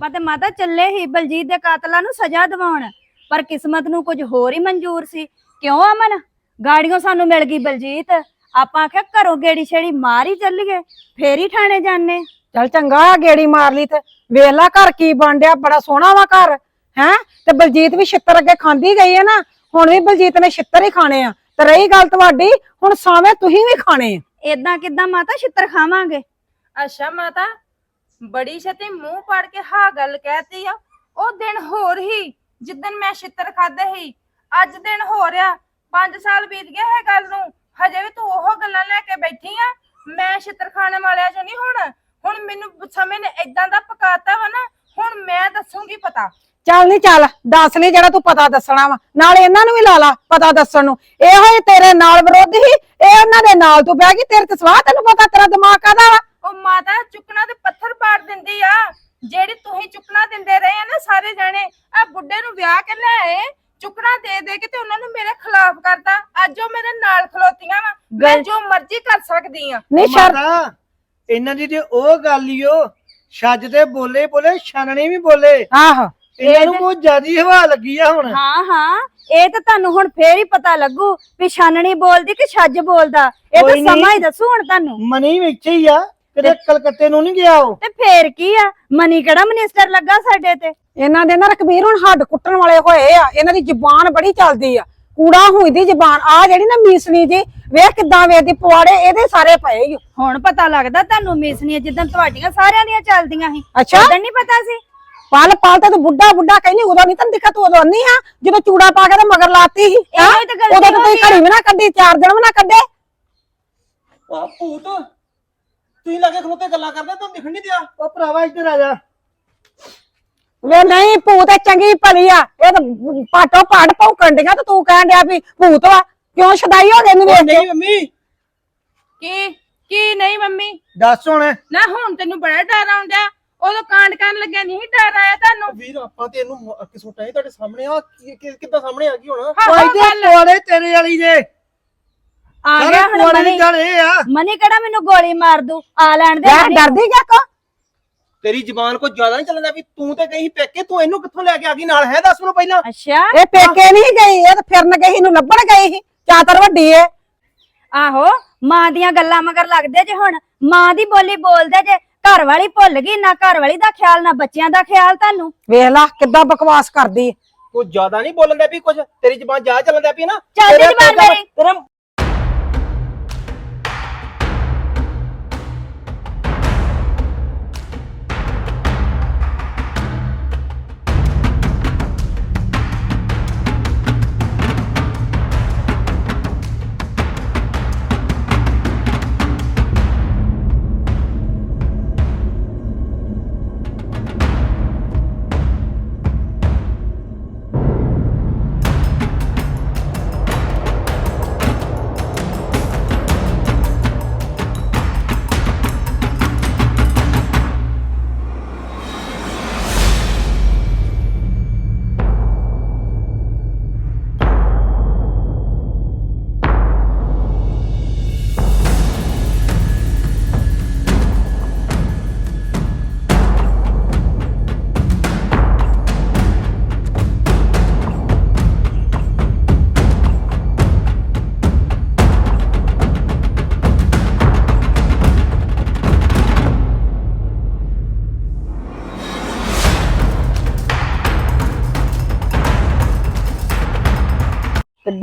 ਆਪਾਂ ਤੇ ਮਾਤਾ ਚੱਲੇ ਹੀ ਬਲਜੀਤ ਦੇ ਕਾਤਲਾਂ ਨੂੰ ਸਜ਼ਾ ਦਿਵਾਉਣ। ਪਰ ਕਿਸਮਤ ਨੂੰ ਕੁਝ ਹੋਰ ਹੀ ਮਨਜ਼ੂਰ ਸੀ। ਕਿਉਂ ਅਮਨ? ਗਾੜੀਆਂ ਸਾਨੂੰ ਮਿਲ ਗਈ ਬਲਜੀਤ। ਆਪਾਂ ਆਖਿਆ ਘਰੋਂ ਗੇੜੀ ਛੇੜੀ ਮਾਰ ਹੀ ਚੱਲੀਏ ਫੇਰ ਹੀ ਥਾਣੇ ਜਾਣੇ ਚੱਲ ਚੰਗਾ ਆ ਗੇੜੀ ਮਾਰ ਲਈ ਤੇ। ਵੇਖ ਲਾ ਘਰ ਕੀ ਬਣ ਡਿਆ ਬੜਾ ਸੋਹਣਾ ਵਾ ਘਰ ਹੈ? ਤੇ ਬਲਜੀਤ ਵੀ ਛਿੱਤਰ ਅੱਗੇ ਖਾਂਦੀ ਗਈ ਹੈ ਨਾ ਹੁਣ ਵੀ ਬਲਜੀਤ ਨੇ ਛਿੱਤਰ ਹੀ ਖਾਣੇ ਆ। ਤੇ ਰਹੀ ਗੱਲ ਤੁਹਾਡੀ ਹੁਣ ਸਾਵੇਂ ਤੁਸੀਂ ਵੀ ਖਾਣੇ ਆ। ਏਦਾਂ ਕਿਦਾਂ ਮਾਤਾ ਛਿੱਤਰ ਖਾਵਾਂਗੇ? ਅੱਛਾ ਮਾਤਾ ਬੜੀ ਛੇਤੀ ਮੂੰਹ ਪਾੜ ਕੇ ਹਾਂ ਗੱਲ ਕਹਿਤੀ ਆ। ਉਹ ਦਿਨ ਹੋਰ ਹੀ ਜਿੱਦਨ ਮੈਂ ਛਿੱਤਰ ਖਾਦੇ ਸੀ, ਅੱਜ ਦਿਨ ਹੋ ਰਿਹਾ 5 ਸਾਲ ਬੀਤ ਗਏ ਹੈ ਗੱਲ ਨੂੰ, ਹਜੇ ਵੀ ਤੂੰ ਉਹ ਗੱਲਾਂ ਲੈ ਕੇ ਬੈਠੀ ਆ। ਮੈਂ ਛਿੱਤਰ ਖਾਣ ਵਾਲਿਆਂ ਚੋਂ ਨਹੀਂ ਹੁਣ ਹੁਣ ਮੈਨੂੰ ਸਮੇਂ ਨੇ ਇਦਾਂ ਦਾ ਪਕਾਤਾ ਵਾ ਨਾ, ਹੁਣ ਮੈਂ ਦੱਸੂਗੀ ਪਤਾ। ਚੱਲ ਨਹੀਂ ਚੱਲ, ਦੱਸ ਨਹੀਂ ਜਿਹੜਾ ਤੂੰ ਪਤਾ ਦੱਸਣਾ ਵਾ। ਨਾਲੇ ਇਹਨਾਂ ਨੂੰ ਵੀ ਲਾ ਲਾ ਪਤਾ ਦੱਸਣ ਨੂੰ। ਇਹੋ ਹੀ ਤੇਰੇ ਨਾਲ ਵਿਰੋਧ ਹੀ ਇਹ ਉਹਨਾਂ ਦੇ ਨਾਲ ਤੂੰ ਬਹਿ ਗਈ, ਤੇਰੇ ਤੇ ਸਵਾਹ ਤੈਨੂੰ ਪਤਾ ਤੇਰਾ ਦਿਮਾਗ ਕਾਦਾ ਵਾ? ਉਹ ਮਾਤਾ ਚੁੱਕਣਾ ਤੇ ਪੱਥਰ ਪਾੜ ਦਿੰਦੀ ਆ। ਜਿਹੜੀ ਤੁਸੀਂ ਚੁੱਕਣਾ ਦਿੰਦੇ ਰਹੇ ਆ ਨਾ ਸਾਰੇ ਜਾਣੇ ਆ ਬੁੱਢੇ ਨੂੰ ਵਿਆਹ ਕੇ ਲੈ ਆਏ ਚੁੱਕਣਾ ਦੇ ਦੇ ਕੇ ਤੇ ਉਹਨਾਂ ਨੂੰ ਮੇਰੇ ਖਿਲਾਫ ਕਰਤਾ। ਅੱਜ ਉਹ ਮੇਰੇ ਨਾਲ ਖਲੋਤੀਆਂ ਵਾ ਮੈਂ ਗੱਲ- ਜੋ ਮਰਜ਼ੀ ਕਰ ਸਕਦੀ ਆ। ਨਹੀਂ ਮਾਤਾ ਇਹਨਾਂ ਦੀ ਤੇ ਉਹ ਗੱਲ ਹੀ ਓ ਛੱਜ ਤੇ ਬੋਲੇ ਬੋਲੇ ਛਾਨਣੀ ਵੀ ਬੋਲੇ। ਆਹੋ। ਇਹਨਾਂ ਨੂੰ ਬਹੁਤ ਜ਼ਿਆਦੀ ਹਵਾ ਲੱਗੀ ਆ ਹੁਣ। ਹਾਂ ਹਾਂ। ਇਹ ਤਾਂ ਤੁਹਾਨੂੰ ਹੁਣ ਫੇਰ ਹੀ ਪਤਾ ਲੱਗੂ ਵੀ ਛਾਨਣੀ ਬੋਲਦੀ ਕਿ ਛੱਜ ਬੋਲਦਾ। ਇਹ ਤਾਂ ਕੋਈ ਨੀ। ਸਮਾਂ ਹੀ ਦੱਸੂ ਹੁਣ ਤੁਹਾਨੂੰ। ਮਨੀ ਵੀ ਇੱਥੇ ਹੀ ਆ। ਕਿਤੇ ਕਲਕੱਤੇ ਨੂੰ ਨਹੀਂ ਗਿਆ ਉਹ? ਤੇ ਫੇਰ ਕੀ ਆ? ਮਨੀ ਕਿਹੜਾ ਮਿਨਿਸਟਰ ਲੱਗਾ ਸਾਡੇ ਤੇ? ਇਹਨਾਂ ਦੇ ਨਾ ਰਕਬੀਰ ਹੁਣ ਹੱਡ ਕੁੱਟਣ ਵਾਲੇ ਹੋਏ ਆ। ਇਹਨਾਂ ਦੀ ਜ਼ੁਬਾਨ ਬੜੀ ਚੱਲਦੀ ਆ। ਕੂੜਾ ਹੋਈ ਦੀ ਜ਼ੁਬਾਨ। ਆ ਜਿਹੜੀ ਨਾ ਮੀਸਣੀ ਜੀ ਵੇਖ ਕਿਦਾਂ ਵੇਖਦੀ ਪਵਾੜੇ ਇਹਦੇ ਸਾਰੇ ਪਏ ਈ ਓ। ਹੁਣ ਪਤਾ ਲੱਗਦਾ ਤੁਹਾਨੂੰ ਮਿਸਨੀਆਂ ਜਿੱਦਾਂ ਤੁਹਾਡੀਆਂ ਸਾਰਿਆਂ ਦੀਆਂ ਚੱਲਦੀਆਂ ਸੀ। ਅੱਛਾ। ਉਦੋਂ ਨਹੀਂ ਪਤਾ ਸੀ? ਪਲ ਪਲ ਤੇ ਤੂੰ ਬੁੱਢਾ ਬੁੱਢਾ ਕਹਿੰਦੀ ਉਦੋਂ ਨਹੀਂ ਤੈਨੂੰ ਦਿਖਾ ਤੂੰ ਉਦੋਂ ਨਹੀਂ ਆ ਜਦੋਂ ਚੂੜਾ ਪਾ ਕੇ ਤੇ ਮਗਰ ਲਾਤੀ ਸੀ? ਇਹੋ ਹੀ ਤਾਂ ਗਲਤੀ ਉਦੋਂ ਤਾਂ ਹੋ ਤੁਸੀਂ ਗਈ ਆ। ਘੜੀ ਵੀ ਨਾ ਕੱਢੀ ਚਾਰ ਦਿਨ ਵੀ ਨਾ ਕੱਢੇ। ਆ ਭੂਤ। ਤੁਸੀਂ ਲਾਗੇ ਖਲੋਤੇ ਗੱਲਾਂ ਕਰਦੇ ਤੁਹਾਨੂੰ ਦਿਖਣ ਨਹੀਂ ਦਿਆ? ਉਹ ਭਰਾਵਾ ਇੱਧਰ ਆ ਜਾ। ਵੇ ਨਹੀਂ ਭੂਤ ਇਹ ਚੰਗੀ ਭਲੀ ਆ। ਇਹ ਤਾਂ ਪਾਟੋ ਪਾਟ ਭੌਂਕਣ ਡੀਆਂ ਤੇ ਤੂੰ ਕਹਿਣ ਡਿਆ ਵੀ ਭੂਤ ਵਾ। ਕਿਉਂ ਛਦਾਈ ਹੋ ਗਈ ਇਹਨੂੰ ਵੇਖ ਕੇ? ਨਹੀਂ ਮੰਮੀ। ਕੀ ਕੀ ਨਹੀਂ ਮੰਮੀ? ਦੱਸ ਹੁਣ। ਨਾ ਹੁਣ ਤੈਨੂੰ ਬੜਾ ਡਰ ਆਉਂਦਾ ਉਦੋਂ ਕਾਂਡ ਕਰਨ ਲੱਗਿਆ ਨਹੀਂ ਡਰ ਆਇਆ ਤੁਹਾਨੂੰ। ਵੀਰ ਆਪਾਂ ਤੇ ਇਹਨੂੰ ਅੱਗੇ ਸੁੱਟਾਂ ਤੁਹਾਡੇ ਸਾਹਮਣੇ। ਆ ਕਿੱਦਾਂ ਸਾਹਮਣੇ ਆ ਗਈ ਹੁਣ? ਹਾਂ, ਭਾਈ ਹਾਂ, ਤੇ ਗੱਲ- ਕੋਲੇ ਤੇਰੇ ਵਾਲੀ ਜੇ। ਆ ਸਾਰੇ ਮਨੀ ਦੀ ਗੱਲ ਇਹ ਆ ਮਨੀ ਕਿਹੜਾ ਮੈਨੂੰ ਗੋਲੀ ਮਾਰ ਦੂ? ਆ ਲੈਣ ਦੇ ਯਾਰ ਮਨੀ। ਡਰਦੀ ਕਿਆ ਕੋ? ਤੇਰੀ ਜ਼ਬਾਨ ਕੋਈ ਜ਼ਿਆਦਾ ਨਹੀਂ ਚੱਲਦਾ ਵੀ ਤੂੰ ਤੇ ਕਹੀਂ ਪੇਕੇ ਤੂੰ ਇਹਨੂੰ ਕਿੱਥੋਂ ਲੈ ਕੇ ਆ ਗਈ? ਨਾਲ ਹੈ ਦੱਸ ਮੈਨੂੰ ਪਹਿਲਾਂ। ਅੱਛਾ। ਇਹ ਪੇਕੇ ਨਹੀਂ ਗਈ ਇਹ ਤਾਂ ਫਿਰਨ ਗਈ ਨੂੰ ਲੱਭਣ ਗਈ ਸੀ। ਚਾਤਰ ਵੱਡੀ ਏ। ਆਹੋ ਮਾਂ ਦੀਆਂ ਗੱਲਾਂ ਮਗਰ ਲੱਗਦੇ ਜੇ ਹੁਣ। ਮਾਂ ਦੀ ਬੋਲੀ ਬੋਲਦੇ ਜੇ। ਘਰ ਵਾਲੀ ਭੁੱਲ ਗਈ ਨਾ ਘਰ ਵਾਲੀ ਦਾ ਖਿਆਲ ਨਾ ਬੱਚਿਆਂ ਦਾ ਖਿਆਲ ਤੁਹਾਨੂੰ। ਵੇਖ ਲਾ ਕਿੱਦਾਂ ਬਕਵਾਸ ਕਰਦੀ ਏ। ਕੋਈ ਜ਼ਿਆਦਾ ਨਹੀਂ ਬੋਲਣ ਦਾ ਵੀ ਕੁਝ ਤੇਰੀ ਜ਼ਬਾਨ ਜ਼ਿਆਦਾ ਚੱਲਣ ਦਾ ਵੀ ਨਾ। ਚੱਲ ਤੇਰੇ ਜ਼ਬਾਨ ਮੇਰੀ। ਤੇਰੇ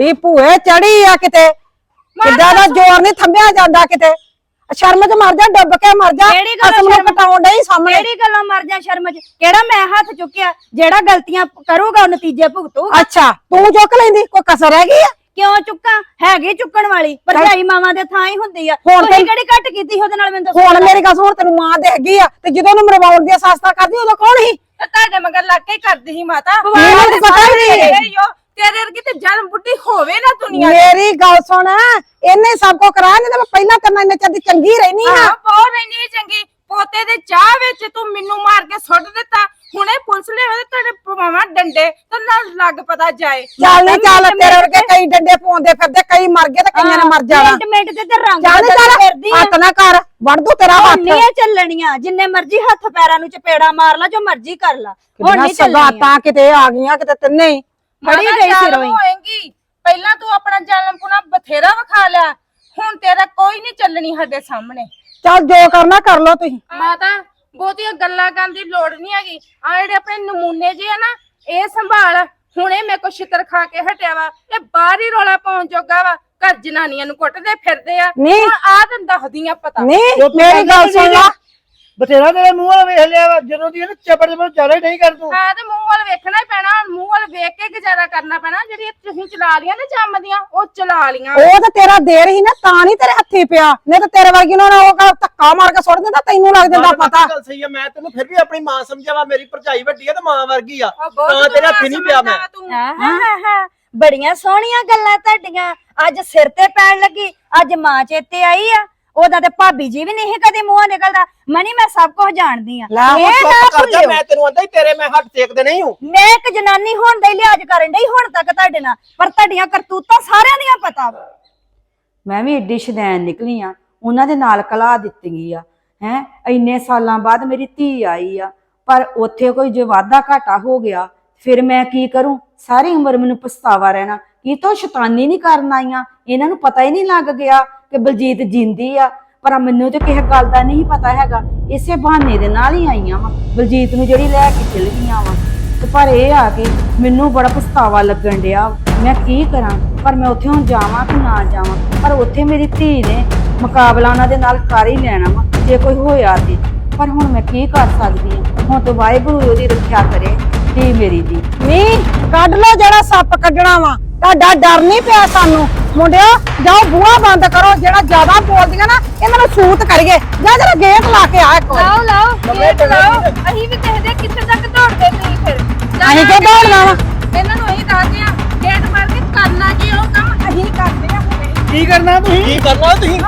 ਕਿੱਡੀ ਭੂਏ ਚੜੀ ਆ ਕਿਤੇ। ਕਿੱਦਾਂ ਦਾ ਜ਼ੋਰ ਨਹੀਂ ਥੰਮਿਆ ਜਾਂਦਾ ਕਿਤੇ। ਸ਼ਰਮ ਚ ਮਰ ਜਾ ਡੁੱਬ ਕੇ ਮਰ ਜਾ। ਕਿਹੜੀ ਗੱਲੋਂ ਨੂੰ ਸ਼ਰਮ? ਕਟਾਉਣ ਡਈ ਸਾਹਮਣੇ। ਕਿਹੜੀ ਗੱਲੋਂ ਮਰ ਜਾ ਸ਼ਰਮ ਚ? ਕਿਹੜਾ ਮੈਂ ਹੱਥ ਚੁੱਕਿਆ ਜਿਹੜਾ ਗਲਤੀਆਂ ਕਰੂਗਾ ਉਹ ਨਤੀਜੇ ਭੁਗਤੂਗਾ। ਅੱਛਾ ਤੂੰ ਚੁੱਕ ਲੈਂਦੀ ਕੋਈ ਕਸਰ ਹੈਗੀ ਆ? ਕਿਉਂ ਚੁੱਕਾਂ? ਹੈਗੀ ਚੁੱਕਣ ਵਾਲੀ ਭਰਜਾਈ ਮਾਵਾਂ ਦੇ ਥਾਂ ਹੀ ਹੁੰਦੀ ਆ। ਹੁਣ ਤੁਸੀਂ ਕਿਹੜੀ ਘੱਟ ਕੀਤੀ ਉਹਦੇ ਨਾਲ ਮੈਨੂੰ ਦੱਸੋ। ਹੁਣ ਮੇਰੀ ਗੱਲ ਸੁਣ ਤੈਨੂੰ ਮਾਂ ਦੇਖ ਗਈ ਆ ਤੇ ਜਦੋਂ ਉਹਨੂੰ ਮਰਵਾਉਣ ਦੀ ਸਾਸਤਾ ਕਰਦੀ ਉਦੋਂ ਕੌਣ ਸੀ? ਤੇ ਤੁਹਾਡੇ ਮਗਰ ਲੱਗ ਕੇ ਹੀ ਕਰਦੀ ਸੀ ਮਾਤਾ। ਮੈਨੂੰ ਤਾਂ ਪਤਾ ਹੀ ਨਹੀਂ। ਤੇਰੇ ਵਰਗੀ ਤੇ ਜਨਮ ਬੁੱਢੀ ਹੋਵੇ ਨਾ ਦੁਨੀਆ 'ਚ। ਮੇਰੀ ਗੱਲ ਸੁਣ ਇਹਨੇ ਸਭ ਕੋ ਕਰਾਇਆ ਨਹੀਂ ਤੇ ਮੈਂ ਪਹਿਲਾਂ ਤੇਰੇ ਨਾਲ ਇੰਨੇ ਚਿਰ ਦੀ ਚੰਗੀ ਰਹਿਣੀ ਆ। ਹਾਂ ਬਹੁਤ ਰਹਿਣੀ ਚੰਗੀ। ਪੋਤੇ ਦੇ ਚਾਹ ਵਿੱਚ ਤੂੰ ਮੈਨੂੰ ਮਾਰ ਕੇ ਸੁੱਟ ਦਿੱਤਾ। ਹੁਣੇ ਪੁਲਿਸ ਲੈ ਆਵੇ ਤੁਹਾਡੇ ਪਵਾਵਾਂ ਡੰਡੇ ਤੇ ਨਾਲ ਲੱਗ ਪਤਾ ਜਾਏ। ਚੱਲ ਨੀ ਚੱਲ ਤੇਰੇ ਵਰਗੇ ਕਈ ਡੰਡੇ ਪਾਉਂਦੇ ਫਿਰਦੇ ਕਈ ਮਰ ਗਏ ਤੇ ਕਈਆਂ ਨੇ ਮਰ ਜਾਣਾ। ਮਿੰਟ ਮਿੰਟ ਤੇ ਤੇ ਰੰਗ ਚੱਲ ਬਦਲ ਚੱਲ ਆ। ਹੱਥ ਨਾ ਕਰ ਵੜ ਦੂ ਤੇਰਾ ਹੱਥ। ਨਹੀਂ ਚੱਲਣੀਆਂ ਜਿੰਨੇ ਮਰਜ਼ੀ ਹੱਥ ਪੈਰਾਂ ਨੂੰ ਚਪੇੜਾ ਮਾਰ ਲਾ ਜੋ ਮਰਜ਼ੀ ਕਰ ਲਾ। ਹੁਣ ਨਹੀਂ ਚੱਲਣੀਆਂ। ਸਗਾਤਾਂ ਕਿਤੇ ਆ ਗਈਆਂ ਕਿਤੇ ਤਿੰਨੇ ਹੀ। ਫੜੀ ਮਾਤਾ ਗਈ ਜ਼ਾਲਮ ਸਿਰੋਂ ਹੀ। ਹੋਏਗੀ। ਪਹਿਲਾਂ ਤੂੰ ਆਪਣਾ ਜਨਮ ਪੁਣਾ ਬਥੇਰਾ ਵਿਖਾ ਲਿਆ। ਹੁਣ ਤੇਰਾ ਕੋਈ ਨਹੀਂ ਚੱਲਣੀ ਸਾਡੇ ਸਾਹਮਣੇ। ਚੱਲ ਜੋ ਕਰਨਾ ਕਰ ਲੋ ਤੁਸੀਂ। ਮਾਤਾ ਬਹੁਤੀਆਂ ਗੱਲਾਂ ਕਰਨ ਦੀ ਲੋੜ ਨਹੀਂ ਹੈਗੀ। ਆ ਜਿਹੜੇ ਆਪਣੇ ਨਮੂਨੇ ਜੇ ਆ ਨਾ ਇਹ ਸੰਭਾਲ। ਹੁਣੇ ਮੇਰੇ ਕੋ ਛਿੱਤਰ ਖਾ ਕੇ ਹਟਿਆ ਵਾ। ਇਹ ਬਾਹਰ ਹੀ ਰੋਲਾ ਪਾਉਣ ਜੋਗਾ ਵਾ। ਘਰ ਜਨਾਨੀਆਂ ਨੂੰ ਕੁੱਟਦੇ ਫਿਰਦੇ ਆ। ਨਹੀਂ। ਹੁਣ ਆ ਤੈਨੂੰ ਦੱਸਦੀਆਂ ਪਤਾ। ਨਹੀਂ ਮੇਰੀ ਗੱਲ ਸੁਣ ਲਾ। ਬਥੇਰਾ ਤੇਰੇ ਮੂੰਹ ਵੱਲ ਵੇਖ ਲਿਆ ਵਾ ਜਦੋਂ ਦੀ ਇਹਨੇ ਚੱਪੜ ਚੱਪੜ ਚਾਲੇ ਨਹੀਂ ਕਰ ਤੂੰ। ਹਾਂ ਤੇ ਮੂੰਹ ਵੱਲ ਵੇਖਣਾ ਹੀ ਪੈਣਾ ਹੁਣ ਮੂੰਹ ਵੱਲ ਵੇਖ ਕੇ ਗੁਜ਼ਾਰਾ ਕਰਨਾ ਪੈਣਾ ਜਿਹੜੀ ਤੁਸੀਂ ਚਲਾ ਲੀਆਂ ਨਾ ਜੰਮ ਦੀਆਂ ਉਹ ਚਲਾ ਲੀਆਂ। ਉਹ ਤਾਂ ਤੇਰਾ ਦੇਰ ਹੀ ਨਾ ਤਾਂ ਨਹੀਂ ਤੇਰੇ ਹੱਥੀ ਪਿਆ। ਨਹੀਂ ਤਾਂ ਤੇਰੇ ਵਰਗੀ ਨੂੰ ਨਾ ਉਹ ਗੱਲ ਧੱਕਾ ਮਾਰ ਕੇ ਸੁੱਟ ਦਿੰਦਾ ਤੈਨੂੰ ਲੱਗ ਜਾਂਦਾ ਪਤਾ। ਗੱਲ ਸਹੀ ਆ ਮੈਂ ਤੈਨੂੰ ਫਿਰ ਵੀ ਆਪਣੀ ਮਾਂ ਸਮਝਿਆ ਵਾ ਮੇਰੀ ਭਰਜਾਈ ਵੱਡੀ ਆ ਤੇ ਮਾਂ ਵਰਗੀ ਆ। ਉਹ ਬਹੁਤ ਤਾਂ ਤੇਰੇ ਹੱਥੀ ਨਹੀਂ ਪਿਆ ਮੈਂ। ਤੂੰ। ਬੜੀਆਂ ਸੋਹਣੀਆਂ ਗੱਲਾਂ ਤੁਹਾਡੀਆਂ। ਅੱਜ ਸਿਰ ਤੇ ਪੈਣ ਲੱਗੀ ਅੱਜ ਮਾਂ ਚੇਤੇ ਆਈ ਆ। ਉਹਦਾ ਤੇ ਭਾਬੀ ਜੀ ਵੀ ਨਹੀਂ ਕਦੇ ਮੂੰਹੋਂ ਨਿਕਲਦਾ। ਮਨੀ ਮੈਂ ਸਭ ਕੁਝ ਜਾਣਦੀ ਆ। ਲੈ ਇਹ ਚੁੱਪ ਨਾ ਕਰ ਜਾ ਭੁੱਲਿਓ। ਮੈਂ ਤੈਨੂੰ ਆਂਦਾ ਹੀ ਤੇਰੇ ਮੈਂ ਹੱਥ ਟੇਕਦੇ ਨਹੀਂ ਹੂੰ। ਮੈਂ ਇੱਕ ਜਨਾਨੀ ਹੋਣ ਦਾ ਹੀ ਲਿਹਾਜ਼ ਕਰਨ ਡਈ ਹੁਣ ਤੱਕ ਤੁਹਾਡੇ ਨਾਲ। ਪਰ ਤੁਹਾਡੀਆਂ ਕਰਤੂਤਾਂ ਸਾਰਿਆਂ ਦੀਆਂ ਪਤਾ ਵਾ। ਮੈਂ ਵੀ ਏਡੀ ਸ਼ਦੈਨ ਨਿਕਲੀ ਆ ਉਹਨਾਂ ਦੇ ਨਾਲ ਕਲਾ ਦਿੱਤੀ ਗਈ ਆ ਹੈ? ਇੰਨੇ ਸਾਲਾਂ ਬਾਅਦ ਮੇਰੀ ਧੀ ਆਈ ਆ ਪਰ ਉੱਥੇ ਕੋਈ ਜੇ ਵਾਧਾ ਘਾਟਾ ਹੋ ਗਿਆ ਫਿਰ ਮੈਂ ਕੀ ਕਰੂੰ? ਸਾਰੀ ਉਮਰ ਮੈਨੂੰ ਪਛਤਾਵਾ ਰਹਿਣਾ। ਕੀ ਤੋਂ ਸ਼ੈਤਾਨੀ ਨਹੀਂ ਕਰਨ ਆਈਆਂ? ਇਹਨਾਂ ਨੂੰ ਪਤਾ ਹੀ ਨਹੀਂ ਲੱਗ ਗਿਆ ਕਿ ਬਲਜੀਤ ਜਿੰਦੀ ਆ, ਪਰ ਮੈਨੂੰ ਤੇ ਕਿਸੇ ਗੱਲ ਦਾ ਨਹੀਂ ਪਤਾ ਹੈਗਾ। ਇਸੇ ਬਹਾਨੇ ਦੇ ਨਾਲ ਹੀ ਆਈਆਂ ਵਾ। ਬਲਜੀਤ ਨੂੰ ਜਿਹੜੀ ਲੈ ਕੇ ਚਲ ਗਈਆਂ ਵਾ। ਤੇ ਪਰ ਇਹ ਆ ਕਿ ਮੈਨੂੰ ਬੜਾ ਪਛਤਾਵਾ ਲੱਗਣ ਡਿਆ ਮੈਂ ਕੀ ਕਰਾਂ? ਪਰ ਮੈਂ ਉੱਥੇ ਹੁਣ ਜਾਵਾਂ ਕਿ ਨਾ ਜਾਵਾਂ? ਪਰ ਉੱਥੇ ਮੇਰੀ ਧੀ ਨੇ ਮੁਕਾਬਲਾ ਉਹਨਾਂ ਦੇ ਨਾਲ ਕਰ ਹੀ ਲੈਣਾ ਵਾ, ਜੇ ਕੋਈ ਹੋਇਆ ਤੇ। ਪਰ ਹੁਣ ਮੈਂ ਕੀ ਕਰ ਸਕਦੀ ਹਾਂ ਹੁਣ ਤੇ ਵਾਹਿਗੁਰੂ ਉਹਦੀ ਰੱਖਿਆ ਕਰੇ, ਧੀ ਮੇਰੀ ਦੀ। ਨਹੀਂ ਕੱਢ ਲਓ ਜਿਹੜਾ ਸੱਪ ਕੱਢਣਾ ਵਾ। ਤੁਹਾਡਾ ਡਰ ਨਹੀਂ ਪਿਆ ਸਾਨੂੰ। ਮੁੰਡਿਓ ਜਾਓ ਬੂਹਾ ਬੰਦ ਕਰੋ ਜਿਹੜਾ ਜ਼ਿਆਦਾ ਬੋਲਦੀਆਂ ਨਾ ਇਹਨਾਂ ਨੂੰ ਸੂਤ ਕਰੀਏ। ਜਾ ਜਰਾ ਗੇਟ ਲਾ ਕੇ ਆ ਇੱਕ ਵਾਰੀ। ਲਾਓ ਲਾਓ ਗੇਟ ਲਾਓ। ਅਸੀਂ ਵੀ ਹਾਂ ਕਿੱਥੇ ਤੱਕ ਦੌੜਦੇ ਤੁਸੀਂ ਫਿਰ? ਅਸੀਂ ਕਿਉਂ ਦੌੜਨਾ ਵਾ? ਇਹਨਾਂ ਨੂੰ ਅਸੀਂ ਦੱਸਦੇ ਆ ਗੇਟ ਮਾਰ ਕੇ ਕਰਨਾ ਕੀ ਉਹ ਕੰਮ ਅਸੀਂ ਕਰਦੇ ਆ। ਕੀ ਕਰਨਾ ਤੁਸੀਂ? ਕੀ ਕਰਨਾ ਤੁਸੀਂ?